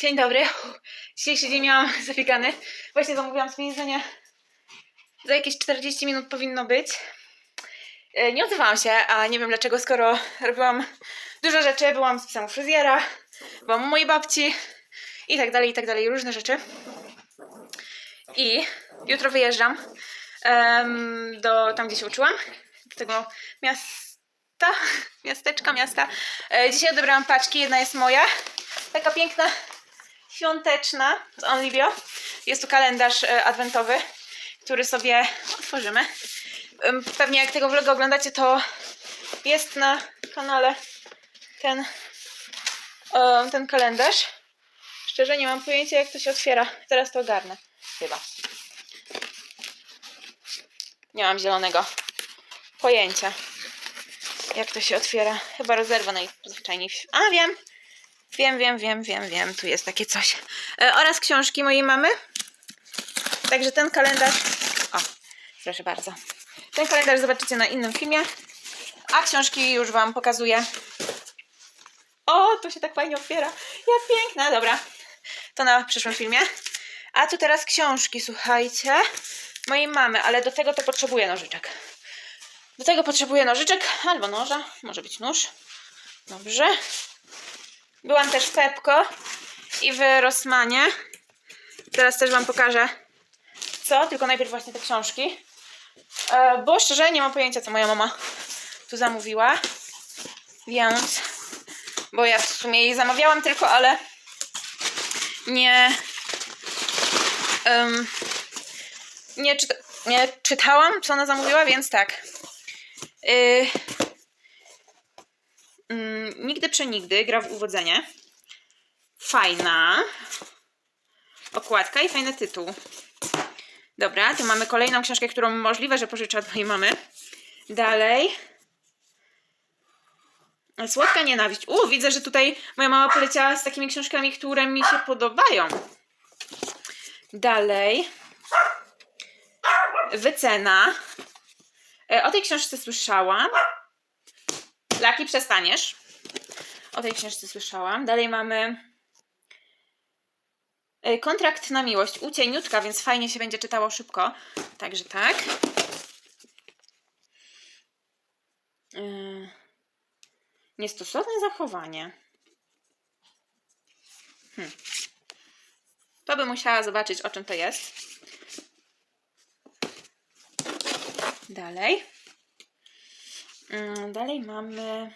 Dzień dobry. Dzisiejszy dzień miałam zabiegany. Właśnie zamówiłam sobie jedzenie. Za jakieś 40 minut powinno być. E, Nie odzywałam się, a nie wiem dlaczego, skoro robiłam dużo rzeczy. Byłam z psem fryzjera, byłam u mojej babci i tak dalej, i tak dalej. Różne rzeczy. I jutro wyjeżdżam em, do tam, gdzie się uczyłam. Do tego miasta, miasteczka, miasta. E, Dzisiaj odebrałam paczki. Jedna jest moja. Taka piękna, świąteczna z Onlibio. Jest tu kalendarz e, adwentowy, który sobie otworzymy. Pewnie jak tego vloga oglądacie, to jest na kanale ten, ten kalendarz. Szczerze nie mam pojęcia jak to się otwiera. Teraz to ogarnę. Chyba. Nie mam zielonego pojęcia jak to się otwiera. Chyba rozerwa najzwyczajniej. A wiem! Wiem, wiem, wiem, wiem, wiem. Tu jest takie coś. E, oraz książki mojej mamy. Także ten kalendarz. O, proszę bardzo. Ten kalendarz zobaczycie na innym filmie. A książki już Wam pokazuję. O, to się tak fajnie otwiera. Jak piękna. Dobra. To na przyszłym filmie. A tu teraz książki, słuchajcie. Mojej mamy, ale do tego to potrzebuję nożyczek. Do tego potrzebuję nożyczek albo noża. Może być nóż. Dobrze. Byłam też w Pepko i w Rossmanie. Teraz też Wam pokażę co, tylko najpierw właśnie te książki. E, bo szczerze nie mam pojęcia, co moja mama tu zamówiła. Więc, bo ja w sumie jej zamawiałam tylko, ale nie. em, nie, czyta, nie czytałam, co ona zamówiła, więc tak. Y, mm, nigdy przenigdy gra w uwodzenie. Fajna okładka i fajny tytuł. Dobra, tu mamy kolejną książkę, którą możliwe, że pożyczę od mojej mamy. Dalej. Słodka nienawiść. U, widzę, że tutaj moja mama poleciała z takimi książkami, które mi się podobają. Dalej. Wycena. E, O tej książce słyszałam. Laki, przestaniesz. O tej książce słyszałam. Dalej mamy e, kontrakt na miłość. U cieniutka, więc fajnie się będzie czytało szybko. Także tak. E, Niestosowne zachowanie. Hmm. To by musiała zobaczyć, o czym to jest. Dalej. Mm, Dalej mamy.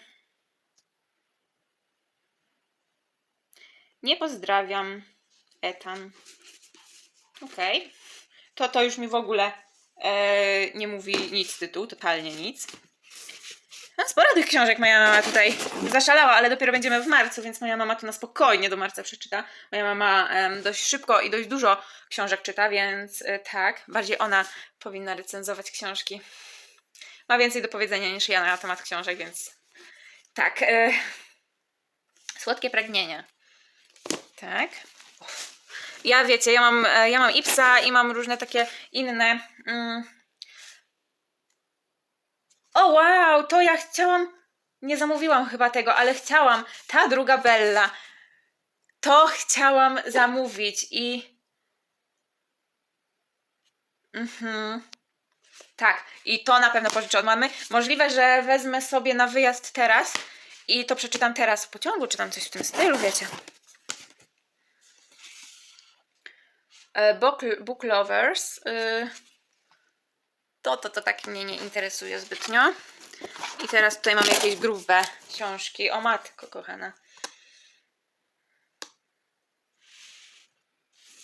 Nie pozdrawiam. Etan. Okej. To to już mi w ogóle e, nie mówi nic tytuł, totalnie nic. No, sporo tych książek moja mama tutaj zaszalała, ale dopiero będziemy w marcu, więc moja mama to na spokojnie do marca przeczyta. Moja mama dość szybko i dość dużo książek czyta, więc e, tak, bardziej ona powinna recenzować książki. Ma więcej do powiedzenia niż ja na temat książek, więc tak. E, słodkie pragnienie. Tak. Ja wiecie, ja mam, e, ja mam Ipsa i mam różne takie inne. Mm. O wow, to ja chciałam. Nie zamówiłam chyba tego, ale chciałam. Ta druga Bella. To chciałam zamówić i. Mhm. Tak, i to na pewno pożyczę od mamy. Możliwe, że wezmę sobie na wyjazd teraz i to przeczytam teraz w pociągu, czy tam coś w tym stylu, wiecie. E, Book, book Lovers. y, To, to, to tak mnie nie interesuje zbytnio. I teraz tutaj mam jakieś grube książki. O matko, kochana.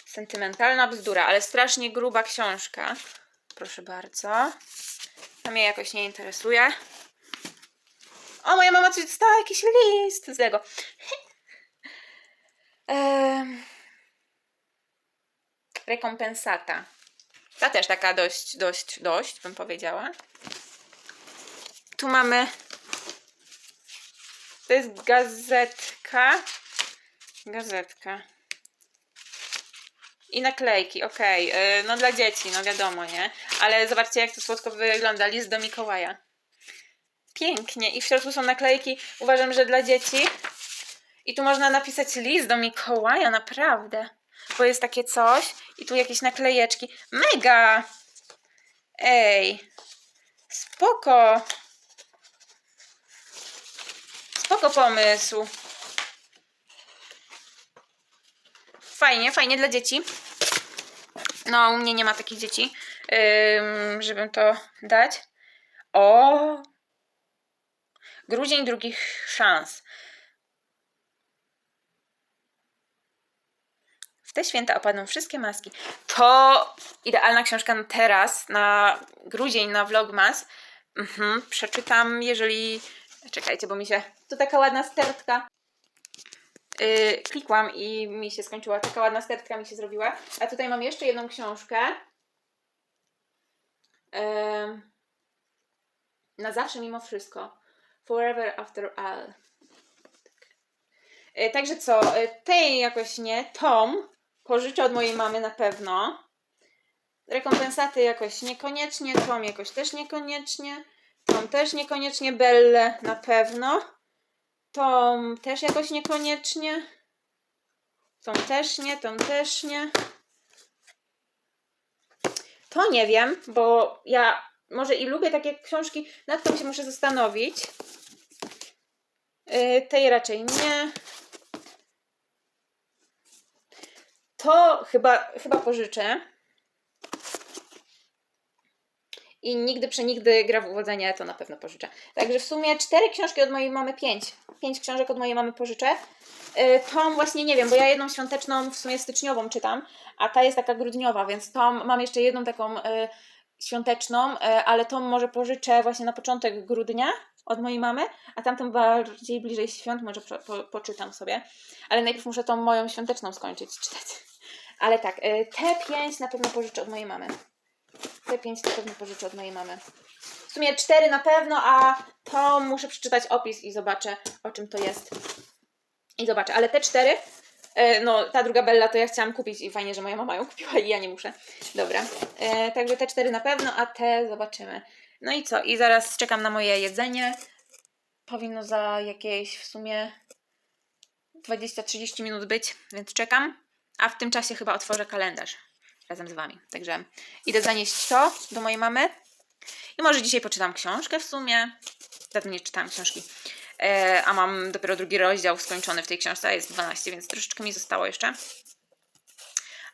Sentymentalna bzdura, ale strasznie gruba książka. Proszę bardzo. To mnie jakoś nie interesuje. O, moja mama coś dostała jakiś list z tego. Em, rekompensata. Ta też taka dość, dość, dość, bym powiedziała. Tu mamy. To jest gazetka. Gazetka. I naklejki, okej. Yy, No dla dzieci, no wiadomo, nie? Ale zobaczcie, jak to słodko wygląda. List do Mikołaja. Pięknie. I w środku są naklejki. Uważam, że dla dzieci I tu można napisać list do Mikołaja, naprawdę. Bo jest takie coś i tu jakieś naklejeczki. Mega! Ej! Spoko! Spoko pomysł. Fajnie, fajnie dla dzieci. No, u mnie nie ma takich dzieci, ym, żebym to dać. O! Grudzień drugich szans. Te święta opadną wszystkie maski. To idealna książka na teraz, na grudzień, na Vlogmas. Mhm, przeczytam, jeżeli... Czekajcie, bo mi się... Tu taka ładna stertka. Yy, klikłam i mi się skończyła. Taka ładna stertka mi się zrobiła. A tutaj mam jeszcze jedną książkę. Em, na zawsze mimo wszystko. Forever after all. E, Także co, e, tej jakoś nie. Tom pożyczę od mojej mamy na pewno. Rekompensaty jakoś niekoniecznie. Tom jakoś też niekoniecznie. Tom też niekoniecznie. Belle na pewno. Tom też jakoś niekoniecznie. Tom też nie, Tom też nie. To nie wiem, bo ja może i lubię takie książki, nad tym się muszę zastanowić. Yy, tej raczej nie. To chyba, chyba pożyczę. I nigdy przenigdy gra w uwodzenie, to na pewno pożyczę. Także w sumie cztery książki od mojej mamy, pięć. Pięć książek od mojej mamy pożyczę. Yy, Tom właśnie nie wiem, bo ja jedną świąteczną, w sumie styczniową czytam, a ta jest taka grudniowa, więc Tom mam jeszcze jedną taką yy, świąteczną, yy, ale Tom może pożyczę właśnie na początek grudnia od mojej mamy, a tamtą bardziej bliżej świąt może po, po, poczytam sobie. Ale najpierw muszę tą moją świąteczną skończyć czytać. Ale tak, yy, te pięć na pewno pożyczę od mojej mamy. Te pięć na pewno pożyczę od mojej mamy. W sumie cztery na pewno, a to muszę przeczytać opis i zobaczę, o czym to jest. I zobaczę, ale te cztery, e, no ta druga Bella to ja chciałam kupić i fajnie, że moja mama ją kupiła i ja nie muszę. Dobra, e, także te cztery na pewno, a te zobaczymy. No i co? I zaraz czekam na moje jedzenie. Powinno za jakieś w sumie 20-30 minut być, więc czekam. A w tym czasie chyba otworzę kalendarz razem z Wami. Także idę zanieść to do mojej mamy. I może dzisiaj poczytam książkę w sumie. Dawno nie czytałam książki. E, a mam dopiero drugi rozdział skończony w tej książce, a jest 12, więc troszeczkę mi zostało jeszcze.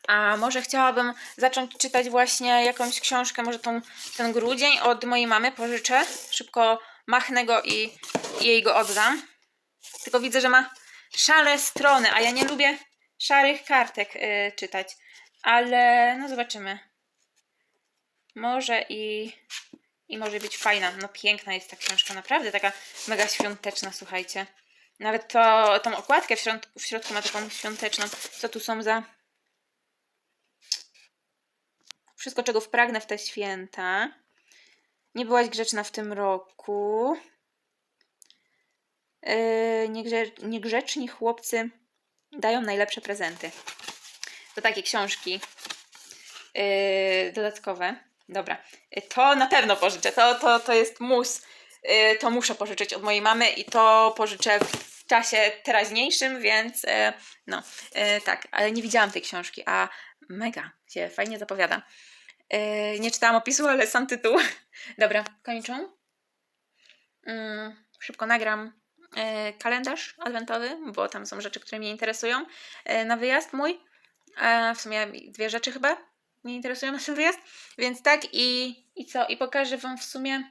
A może chciałabym zacząć czytać właśnie jakąś książkę, może tą, ten grudzień od mojej mamy pożyczę. Szybko machnę go i, i jej go oddam. Tylko widzę, że ma szare strony, a ja nie lubię szarych kartek y, czytać. Ale no zobaczymy. Może i, i może być fajna. No piękna jest ta książka, naprawdę taka mega świąteczna, słuchajcie. Nawet to, tą okładkę w środku, w środku ma taką świąteczną. Co tu są za... Wszystko, czego wpragnę w te święta. Nie byłaś grzeczna w tym roku. Yy, niegrze, niegrzeczni chłopcy dają najlepsze prezenty. To takie książki yy, dodatkowe. Dobra, to na pewno pożyczę. To, to, to jest mus. Yy, to muszę pożyczyć od mojej mamy i to pożyczę w czasie teraźniejszym, więc yy, no, yy, tak, ale nie widziałam tej książki, a mega się fajnie zapowiada. Yy, nie czytałam opisu, ale sam tytuł. Dobra, kończę. Yy, szybko nagram kalendarz adwentowy, bo tam są rzeczy, które mnie interesują yy, na wyjazd mój. E, w sumie dwie rzeczy chyba mnie interesują na ten wyjazd. Więc tak i, i co? I pokażę Wam w sumie.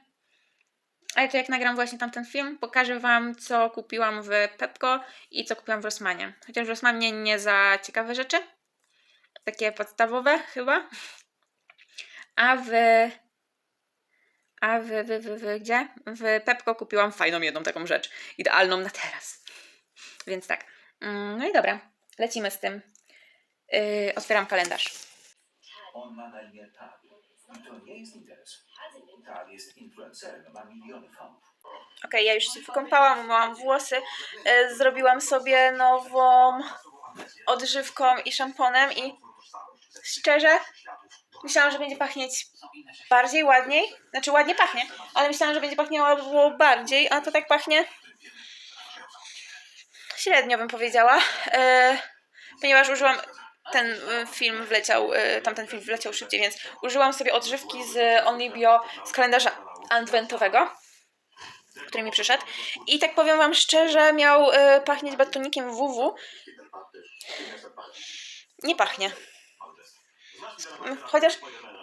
Ale to jak nagram właśnie tamten film, pokażę Wam, co kupiłam w Pepko i co kupiłam w Rossmanie. Chociaż w Rossmanie nie za ciekawe rzeczy. Takie podstawowe chyba. A w. A w, w, w, w gdzie? W Pepko kupiłam fajną jedną taką rzecz. Idealną na teraz. Więc tak. Mm, No i dobra. Lecimy z tym. Yy, otwieram kalendarz. On ma na imię Tad. I to nie jest interes. Tad jest influencerem, ma miliony fanów. Okej, ja już się wykąpałam, umyłam włosy, e, zrobiłam sobie nową odżywką i szamponem i szczerze myślałam, że będzie pachnieć bardziej, ładniej. Znaczy ładnie pachnie, ale myślałam, że będzie pachniało bardziej, a to tak pachnie średnio bym powiedziała, e, ponieważ użyłam, ten e, film wleciał, e, tamten film wleciał szybciej, więc użyłam sobie odżywki z Only Bio z kalendarza adwentowego, który mi przyszedł. I tak powiem wam szczerze, miał e, pachnieć batonikiem WW. Nie pachnie. Chociaż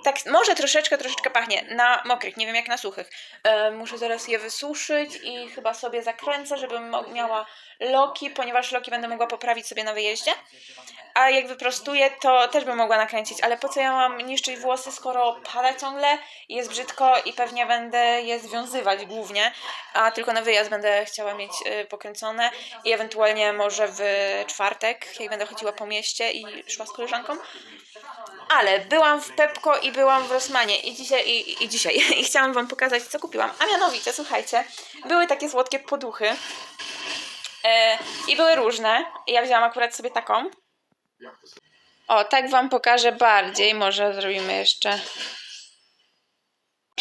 tak, może troszeczkę, troszeczkę pachnie. Na mokrych, nie wiem jak na suchych. E, muszę zaraz je wysuszyć i chyba sobie zakręcę, żebym miała loki, ponieważ loki będę mogła poprawić sobie na wyjeździe. A jak wyprostuję, to też bym mogła nakręcić, ale po co ja mam niszczyć włosy, skoro pada ciągle jest brzydko i pewnie będę je związywać głównie, a tylko na wyjazd będę chciała mieć y, pokręcone i ewentualnie może w czwartek, jak będę chodziła po mieście i szła z koleżanką. Ale byłam w Pepko i byłam w Rossmanie i dzisiaj, i, i dzisiaj i chciałam wam pokazać, co kupiłam. A mianowicie, słuchajcie, były takie słodkie poduchy e, i były różne. Ja wzięłam akurat sobie taką. O, tak wam pokażę bardziej. Może zrobimy jeszcze.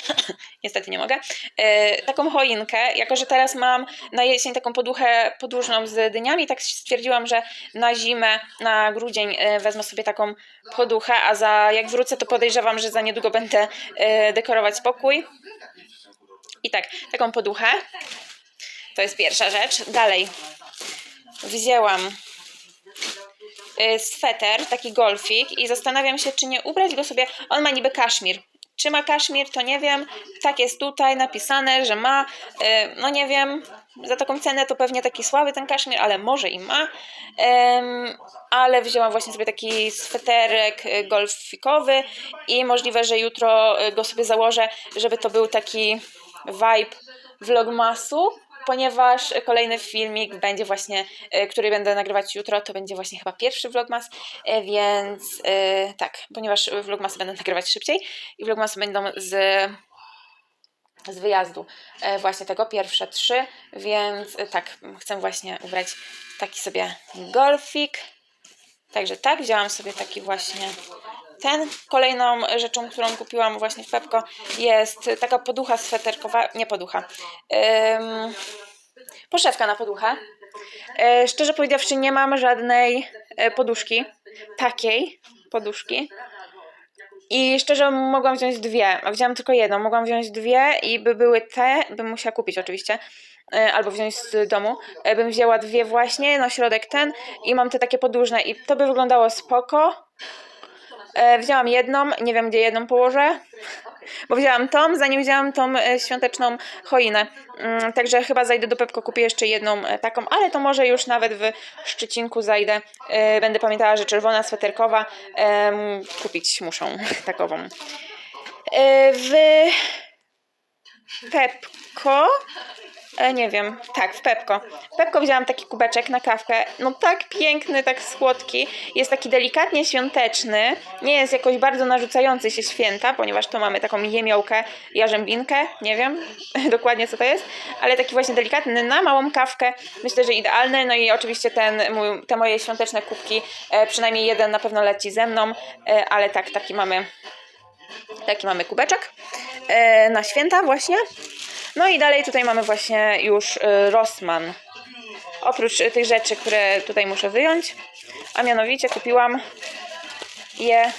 Niestety nie mogę. E, taką choinkę, jako że teraz mam na jesień taką poduchę podłużną z dyniami, tak stwierdziłam, że na zimę, na grudzień e, wezmę sobie taką poduchę, a za jak wrócę, to podejrzewam, że za niedługo będę e, dekorować pokój. I tak, taką poduchę. To jest pierwsza rzecz. Dalej wzięłam sweter, taki golfik i zastanawiam się, czy nie ubrać go sobie. On ma niby kaszmir. Czy ma kaszmir, to nie wiem. Tak jest tutaj napisane, że ma. Y, No nie wiem. Za taką cenę to pewnie taki słaby ten kaszmir, ale może i ma. Ale wzięłam właśnie sobie taki sweterek y, golfikowy i możliwe, że jutro y, go sobie założę, żeby to był taki vibe vlogmasu, ponieważ kolejny filmik będzie właśnie, e, który będę nagrywać jutro, to będzie właśnie chyba pierwszy vlogmas, e, więc e, tak, ponieważ vlogmasy będę nagrywać szybciej i vlogmasy będą z z wyjazdu właśnie tego, pierwsze trzy, więc tak, chcę właśnie ubrać taki sobie golfik, także tak, wzięłam sobie taki właśnie ten. Kolejną rzeczą, którą kupiłam właśnie w Pepko jest taka poducha sweterkowa, nie poducha, ym, poszewka na poduchę. E, szczerze powiedziawszy nie mam żadnej e, poduszki, takiej poduszki. I szczerze mogłam wziąć dwie, a wzięłam tylko jedną. Mogłam wziąć dwie i by były te, bym musiała kupić oczywiście, e, albo wziąć z domu. Bym wzięła dwie właśnie, na środek ten i mam te takie podłużne i to by wyglądało spoko. E, wzięłam jedną, nie wiem gdzie jedną położę, bo wzięłam tą, zanim wzięłam tą e, świąteczną choinę. Mm, Także chyba zajdę do Pepko, kupię jeszcze jedną e, taką, ale to może już nawet w Szczecinku zajdę. E, Będę pamiętała, że czerwona sweterkowa em, kupić muszą takową. E, W Pepko. E, nie wiem, tak, w Pepko. W Pepko wzięłam taki kubeczek na kawkę. No tak piękny, tak słodki. Jest taki delikatnie świąteczny. Nie jest jakoś bardzo narzucający się święta, ponieważ tu mamy taką jemiołkę, jarzębinkę. Nie wiem dokładnie co to jest, ale taki właśnie delikatny na małą kawkę. Myślę, że idealny. No i oczywiście ten, mój, te moje świąteczne kubki, e, przynajmniej jeden na pewno leci ze mną, e, ale tak, taki mamy Taki mamy kubeczek na święta właśnie. No i dalej tutaj mamy właśnie już e, Rossmann. Oprócz e, tych rzeczy, które tutaj muszę wyjąć, a mianowicie kupiłam je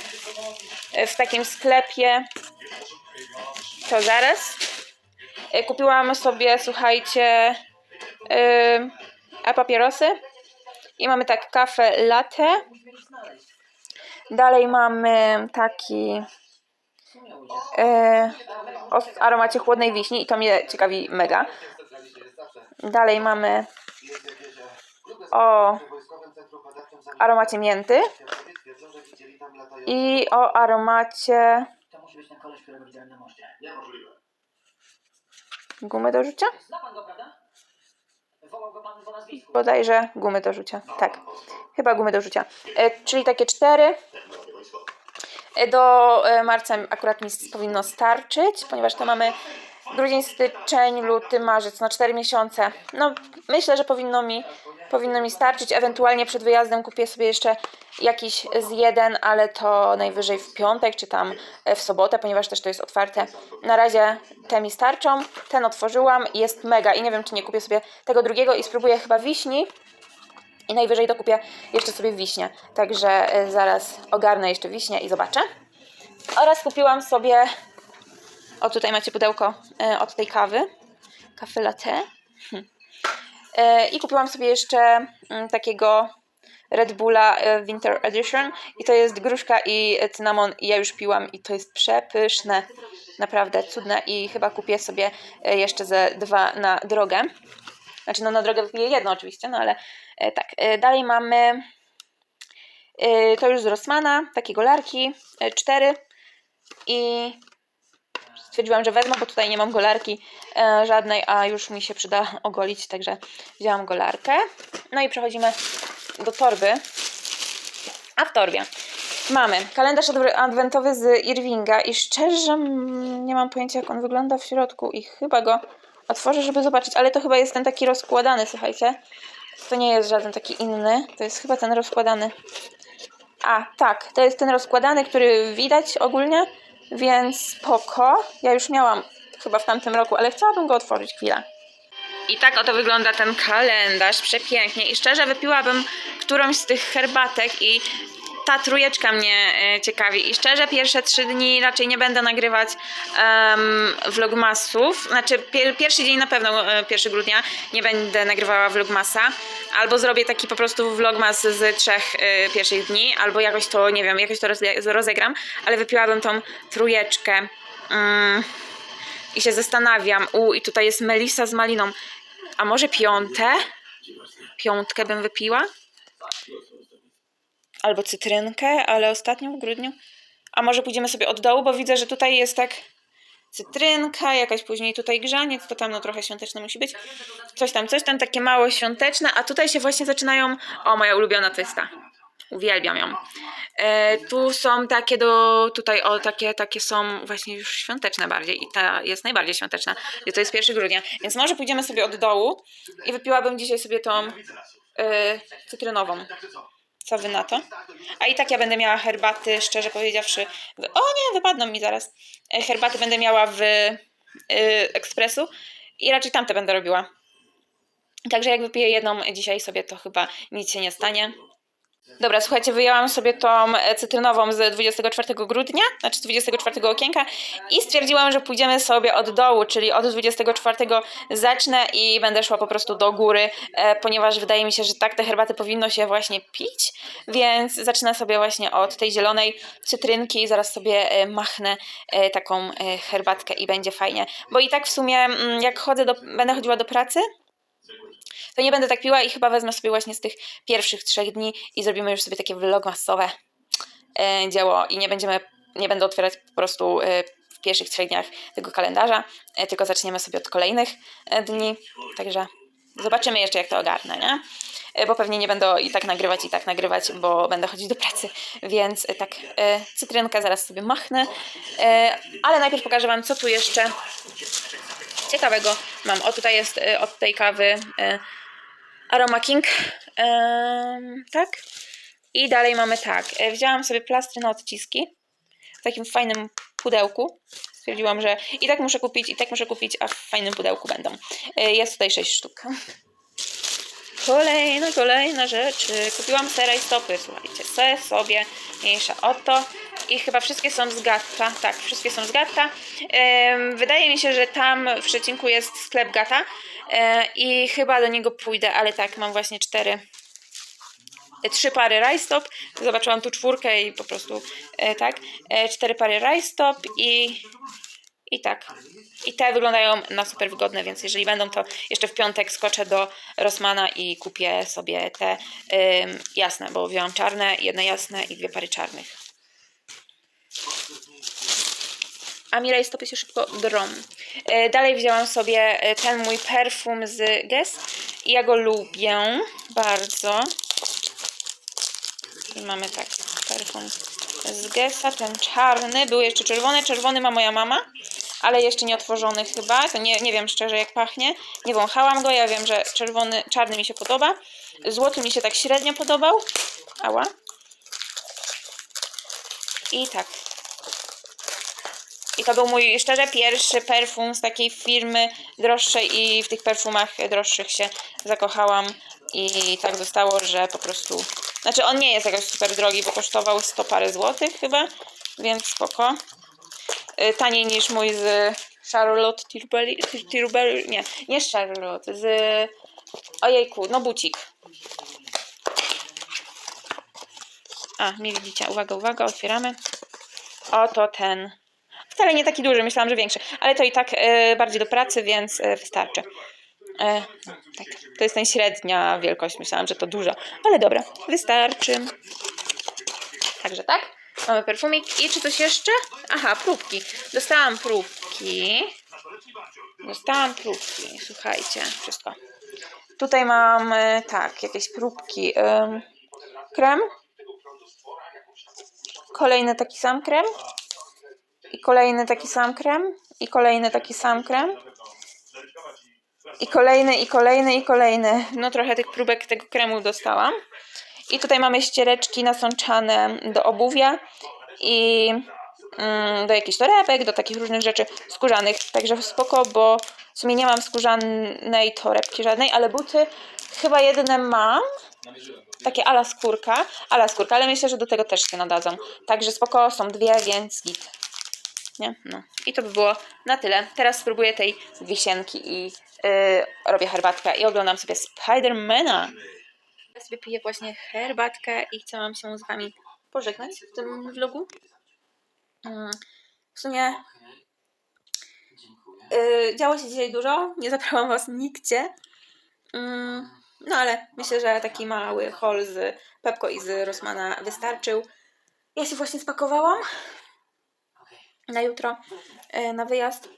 w takim sklepie. To zaraz. E, Kupiłam sobie, słuchajcie, e, a papierosy. I mamy tak kawę latte. Dalej mamy taki e, o aromacie chłodnej wiśni i to mnie ciekawi mega. Dalej mamy o aromacie mięty i o aromacie gumy do rzucia? Bodajże gumy do rzucia. Tak, chyba gumy do rzucia. E, czyli takie cztery. E, Do e, marca akurat mi powinno starczyć, ponieważ to mamy grudzień, styczeń, luty, marzec, na 4 miesiące. No, myślę, że powinno mi, powinno mi starczyć. Ewentualnie przed wyjazdem kupię sobie jeszcze jakiś z jeden, ale to najwyżej w piątek, czy tam e, w sobotę, ponieważ też to jest otwarte. Na razie te mi starczą. Ten otworzyłam jest mega i nie wiem, czy nie kupię sobie tego drugiego i spróbuję chyba wiśni. I najwyżej dokupię jeszcze sobie wiśnie. Także e, zaraz ogarnę jeszcze wiśnie i zobaczę. Oraz kupiłam sobie. O, tutaj macie pudełko e, od tej kawy. Kawy latte. Hm. E, I kupiłam sobie jeszcze mm, takiego Red Bulla Winter Edition. I to jest gruszka i cynamon. I ja już piłam i to jest przepyszne. Naprawdę cudne. I chyba kupię sobie jeszcze ze dwa na drogę. Znaczy, no na drogę wypiję jedno oczywiście, no ale tak. E, dalej mamy e, to już z Rossmana, takie golarki, e, cztery i stwierdziłam, że wezmę, bo tutaj nie mam golarki e, żadnej, a już mi się przyda ogolić, także wzięłam golarkę. No i przechodzimy do torby. A w torbie mamy kalendarz adw- adwentowy z Irvinga i szczerze nie mam pojęcia jak on wygląda w środku i chyba go otworzę, żeby zobaczyć, ale to chyba jest ten taki rozkładany, słuchajcie. To nie jest żaden taki inny, to jest chyba ten rozkładany. A, tak, to jest ten rozkładany, który widać ogólnie, więc spoko. Ja już miałam chyba w tamtym roku, ale chciałabym go otworzyć chwilę. I tak oto wygląda ten kalendarz, przepięknie. I szczerze wypiłabym którąś z tych herbatek i ta trójeczka mnie e, ciekawi. I szczerze pierwsze trzy dni raczej nie będę nagrywać em, vlogmasów. Znaczy pier, pierwszy dzień na pewno, e, 1 grudnia, nie będę nagrywała vlogmasa. Albo zrobię taki po prostu vlogmas z trzech e, pierwszych dni, albo jakoś to, nie wiem, jakoś to roze- rozegram. Ale wypiłabym tą trójeczkę. Mm, i się zastanawiam. U, i tutaj jest Melisa z maliną. A może piąte? Piątkę bym wypiła? Albo cytrynkę, ale ostatnio w grudniu. A może pójdziemy sobie od dołu, bo widzę, że tutaj jest tak cytrynka, jakaś później tutaj grzaniec, to tam no trochę świąteczne musi być. Coś tam, coś tam takie mało świąteczne, a tutaj się właśnie zaczynają... O, moja ulubiona to jest ta. Uwielbiam ją. E, tu są takie do, tutaj o, takie, takie są właśnie już świąteczne bardziej i ta jest najbardziej świąteczna. I to jest 1 grudnia, więc może pójdziemy sobie od dołu i wypiłabym dzisiaj sobie tą e, cytrynową. Co wy na to? A i tak ja będę miała herbaty, szczerze powiedziawszy. O nie, wypadną mi zaraz. E, Herbaty będę miała w e, ekspresu i raczej tamte będę robiła. Także jak wypiję jedną dzisiaj sobie, to chyba nic się nie stanie. Dobra, słuchajcie, wyjęłam sobie tą e, cytrynową z 24 grudnia, znaczy z 24 okienka i stwierdziłam, że pójdziemy sobie od dołu, czyli od 24 zacznę i będę szła po prostu do góry, e, ponieważ wydaje mi się, że tak te herbaty powinno się właśnie pić, więc zacznę sobie właśnie od tej zielonej cytrynki i zaraz sobie e, machnę taką herbatkę i będzie fajnie, bo i tak w sumie mm, jak chodzę do, będę chodziła do pracy, to nie będę tak piła i chyba wezmę sobie właśnie z tych pierwszych trzech dni i zrobimy już sobie takie vlogmasowe e, dzieło i nie będziemy, nie będę otwierać po prostu e, w pierwszych trzech dniach tego kalendarza, e, tylko zaczniemy sobie od kolejnych dni, także zobaczymy jeszcze jak to ogarnę, nie? Bo pewnie nie będę i tak nagrywać, i tak nagrywać, bo będę chodzić do pracy, więc tak, cytrynkę zaraz sobie machnę, ale najpierw pokażę Wam, co tu jeszcze ciekawego mam. O, tutaj jest od tej kawy Aroma King. Em, tak. I dalej mamy tak. e, Wzięłam sobie plastry na odciski w takim fajnym pudełku. Stwierdziłam, że i tak muszę kupić, i tak muszę kupić, a w fajnym pudełku będą. E, Jest tutaj 6 sztuk. Kolejna, kolejna rzecz. Kupiłam sera i stopy, słuchajcie. Se sobie mniejsza o to. I chyba wszystkie są z Gatta. Tak, wszystkie są z Gatta. Wydaje mi się, że tam w Szczecinku jest sklep Gata e, i chyba do niego pójdę, ale tak, mam właśnie cztery e, trzy pary rajstop. Zobaczyłam tu czwórkę i po prostu e, tak. Cztery pary rajstop i i tak. I te wyglądają na super wygodne, więc jeżeli będą, to jeszcze w piątek skoczę do Rossmana i kupię sobie te jasne, bo wziąłam czarne, jedne jasne i dwie pary czarnych. A mi rajstopy się szybko drą. E, Dalej wzięłam sobie e, ten mój perfum z Guess i ja go lubię bardzo. I mamy tak, perfum z Gessa, ten czarny, był jeszcze czerwony, czerwony ma moja mama, ale jeszcze nie otworzony chyba, to nie, nie wiem szczerze jak pachnie, nie wąchałam go, ja wiem, że czerwony, czarny mi się podoba, złoty mi się tak średnio podobał, ała, i tak. I to był mój szczerze pierwszy perfum z takiej firmy droższej i w tych perfumach droższych się zakochałam I tak zostało, że po prostu... Znaczy on nie jest jakoś super drogi, bo kosztował 100 parę złotych chyba, więc spoko. Y, Taniej niż mój z Charlotte Tilbury, Tilbury nie, nie Charlotte, z... Ojejku, no bucik. A, nie widzicie, uwaga, uwaga, otwieramy. Oto ten. Wcale nie taki duży, myślałam, że większy, ale to i tak e, bardziej do pracy, więc e, wystarczy. E, tak. To jest ten średnia wielkość, myślałam, że to dużo, ale dobra, wystarczy. Także tak, mamy perfumik i czy coś jeszcze? Aha, próbki. Dostałam próbki. Dostałam próbki, słuchajcie, wszystko. Tutaj mam, tak, jakieś próbki. em, krem. Kolejny taki sam krem. I kolejny taki sam krem. I kolejny taki sam krem. I kolejny, i kolejny, i kolejny. No trochę tych próbek tego kremu dostałam. I tutaj mamy ściereczki nasączane do obuwia i mm, do jakichś torebek, do takich różnych rzeczy skórzanych. Także spoko, bo w sumie nie mam skórzanej torebki żadnej, ale buty chyba jedyne mam. Takie ala skórka, ala skórka, ale myślę, że do tego też się nadadzą. Także spoko, są dwie, więc git. Nie? No. I to by było na tyle. Teraz spróbuję tej wisienki i yy, robię herbatkę i oglądam sobie Spidermana. Ja sobie piję właśnie herbatkę i chciałam się z wami pożegnać w tym vlogu. Mm, W sumie yy, działo się dzisiaj dużo, nie zabrałam was nigdzie. Mm, No ale myślę, że taki mały haul z Pepko i z Rosmana wystarczył. Ja się właśnie spakowałam na jutro e, na wyjazd.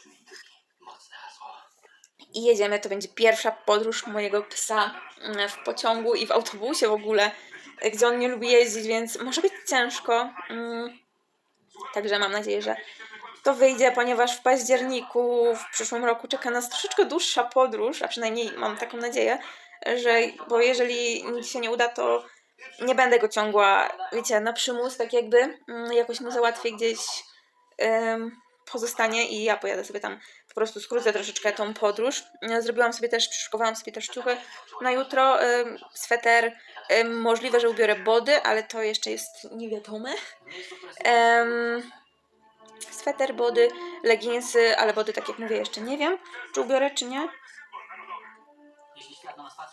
I jedziemy. To będzie pierwsza podróż mojego psa mm, w pociągu i w autobusie w ogóle, gdzie on nie lubi jeździć, więc może być ciężko. Mm. Także mam nadzieję, że to wyjdzie, ponieważ w październiku w przyszłym roku czeka nas troszeczkę dłuższa podróż, a przynajmniej mam taką nadzieję, że, bo jeżeli nic się nie uda, to nie będę go ciągła, wiecie, na przymus, tak jakby, mm, jakoś mu załatwię gdzieś pozostanie i ja pojadę sobie tam, po prostu skrócę troszeczkę tą podróż. E, Zrobiłam sobie też, przyszykowałam sobie też ciuchy na jutro, sweter, możliwe, że ubiorę body, ale to jeszcze jest niewiadome. Sweter, body, leginsy, ale body, tak jak mówię, jeszcze nie wiem, czy ubiorę, czy nie.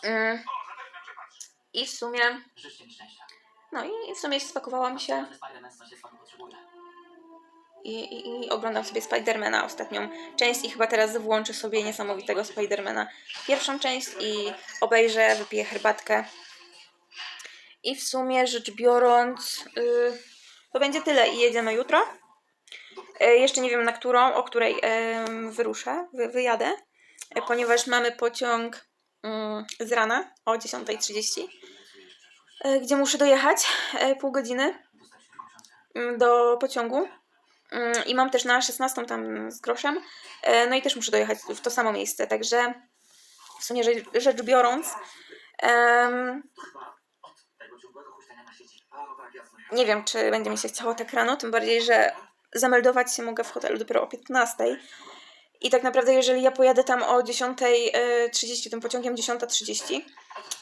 Mm. I w sumie, no i w sumie spakowałam się i, i, i oglądam sobie Spidermana ostatnią część i chyba teraz włączę sobie niesamowitego Spidermana pierwszą część i obejrzę, wypiję herbatkę. I w sumie rzecz biorąc, yy, to będzie tyle i jedziemy jutro. E, jeszcze nie wiem na którą, o której em, wyruszę, wy, wyjadę, e, ponieważ mamy pociąg mm, z rana o 10.30, e, gdzie muszę dojechać e, pół godziny mm, do pociągu. Mm, I mam też na 16 tam z groszem. E, No i też muszę dojechać w to samo miejsce, także w sumie rzecz, rzecz biorąc, sieci. nie wiem, czy będzie mi się chciało tak rano, tym bardziej, że zameldować się mogę w hotelu dopiero o 15. I tak naprawdę, jeżeli ja pojadę tam o 10.30, tym pociągiem 10.30,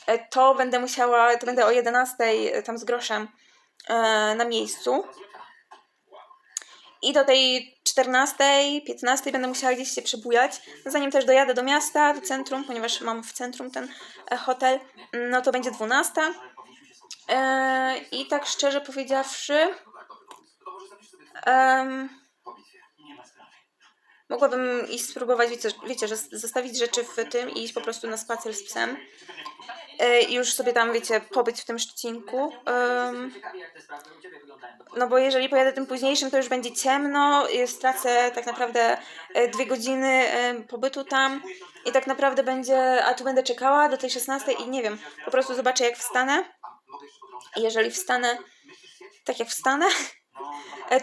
e, to będę musiała, to będę o 11.00 tam z groszem e, na miejscu. I do tej 14, 15 będę musiała gdzieś się przebujać. Zanim też dojadę do miasta, do centrum, ponieważ mam w centrum ten e, hotel, no to będzie 12. E, I tak szczerze powiedziawszy. Mogłabym iść spróbować, wiecie, wiecie, że zostawić rzeczy w tym i iść po prostu na spacer z psem. E, I już sobie tam, wiecie, pobyć w tym Szczecinku. Em, Ciekawie jak te sprawy u Ciebie wyglądają. No bo jeżeli pojadę tym późniejszym, to już będzie ciemno, stracę tak naprawdę e, dwie godziny e, pobytu tam i tak naprawdę będzie, a tu będę czekała do tej 16 i nie wiem, po prostu zobaczę jak wstanę. Jeżeli wstanę tak jak wstanę, e,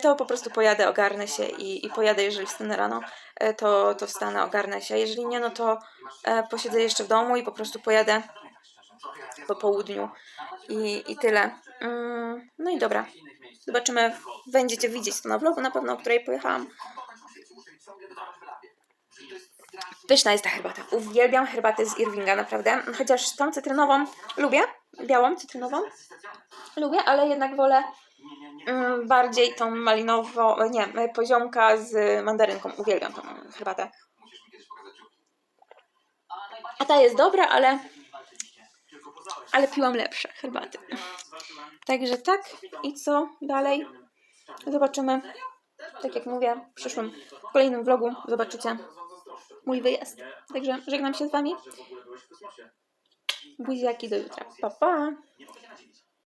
to po prostu pojadę, ogarnę się i, i pojadę, jeżeli wstanę rano, e, to, to wstanę, ogarnę się. Jeżeli nie, no to e, posiedzę jeszcze w domu i po prostu pojadę po południu i, i tyle. Mm, no i dobra. Zobaczymy, będziecie widzieć to na vlogu na pewno, o której pojechałam. Pyszna jest ta herbata. Uwielbiam herbatę z Irvinga, naprawdę. Chociaż tą cytrynową lubię, białą cytrynową lubię, ale jednak wolę bardziej tą malinową, nie, poziomka z mandarynką. Uwielbiam tą herbatę. A ta jest dobra, ale, ale piłam lepsze herbaty. Także tak. I co dalej? Zobaczymy. Tak jak mówię, w przyszłym, w kolejnym vlogu zobaczycie mój wyjazd. Także żegnam się z Wami. Buziaki do jutra. Pa, pa.